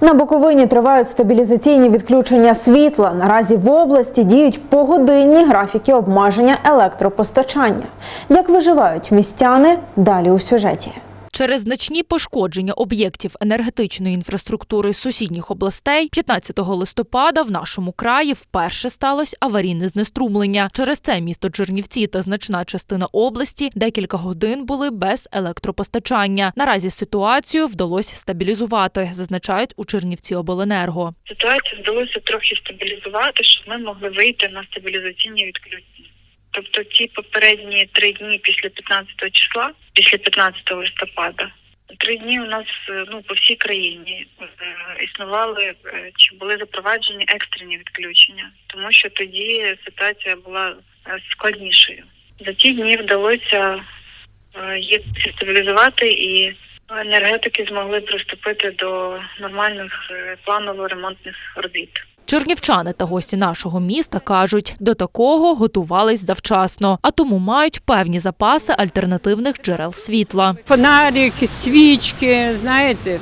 На Буковині тривають стабілізаційні відключення світла. Наразі в області діють погодинні графіки обмеження електропостачання. Як виживають містяни? Далі у сюжеті. Через значні пошкодження об'єктів енергетичної інфраструктури сусідніх областей 15 листопада в нашому краї вперше сталося аварійне знеструмлення. Через це місто Чернівці та значна частина області декілька годин були без електропостачання. Наразі ситуацію вдалося стабілізувати, зазначають у Чернівці обленерго. ситуацію вдалося трохи стабілізувати, щоб ми могли вийти на стабілізаційні відключення. Тобто ті попередні три дні після 15 числа, після 15 листопада, три дні у нас е, ну по всій країні е, існували е, чи були запроваджені екстрені відключення, тому що тоді ситуація була складнішою. За ті дні вдалося їх стабілізувати і енергетики змогли приступити до нормальних е, планово-ремонтних робіт. Чернівчани та гості нашого міста кажуть, до такого готувались завчасно, а тому мають певні запаси альтернативних джерел світла. фонарик, свічки, знаєте.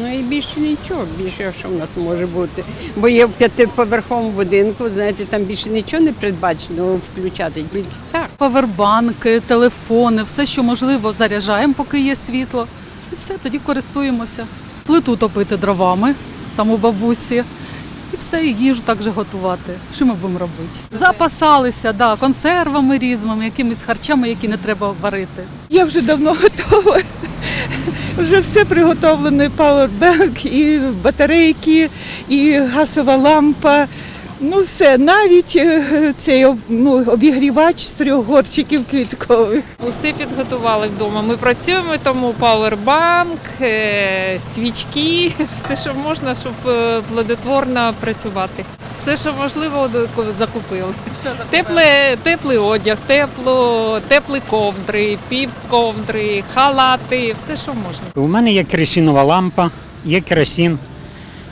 Ну і більше нічого, більше що в нас може бути. Бо є в п'ятиповерховому будинку, знаєте, там більше нічого не передбачено включати, тільки так. Павербанки, телефони, все, що можливо, заряджаємо, поки є світло. І все, тоді користуємося. Плиту топити дровами, там у бабусі. І все, і їжу також готувати. Що ми будемо робити? Запасалися, да, консервами різними, якимись харчами, які не треба варити. Я вже давно готова. Вже все приготовлене, пауербенк, і батарейки, і газова лампа. Ну все, навіть е, цей ну, обігрівач з трьох горчиків квіткових. Усе підготували вдома. Ми працюємо, тому пауербанк, е, свічки, все, що можна, щоб е, плодотворно працювати. Все, що можливо, закупили. Тепле, теплий одяг, тепло, теплі ковдри, півковдри, халати, все, що можна. У мене є керосинова лампа, є керосин.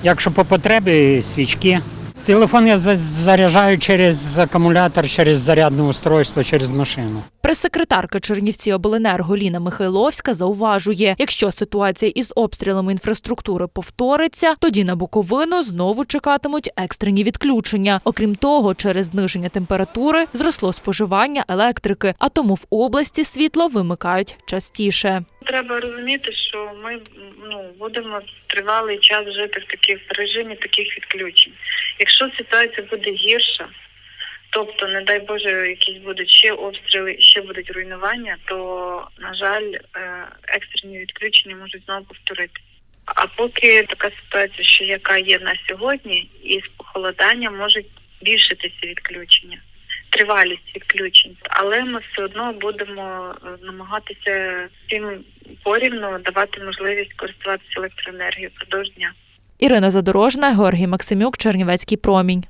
Якщо по потребі, свічки. Телефон я за- заряджаю через акумулятор, через зарядне устройство, через машину. Прес-секретарка Чернівці обленерго Ліна Михайловська зауважує, якщо ситуація із обстрілами інфраструктури повториться, тоді на Буковину знову чекатимуть екстрені відключення. Окрім того, через зниження температури зросло споживання електрики, а тому в області світло вимикають частіше. Треба розуміти, що ми ну будемо тривалий час жити в таких режимі таких відключень. Якщо ситуація буде гірша, тобто, не дай Боже, якісь будуть ще обстріли, ще будуть руйнування, то на жаль, е, екстрені відключення можуть знову повторитися. А поки така ситуація, що яка є на сьогодні, і з похолоданням можуть збільшитися відключення, тривалість відключень, але ми все одно будемо е, намагатися всім порівно давати можливість користуватися електроенергією впродовж дня. Ірина Задорожна, Георгій Максимюк, Чернівецький промінь.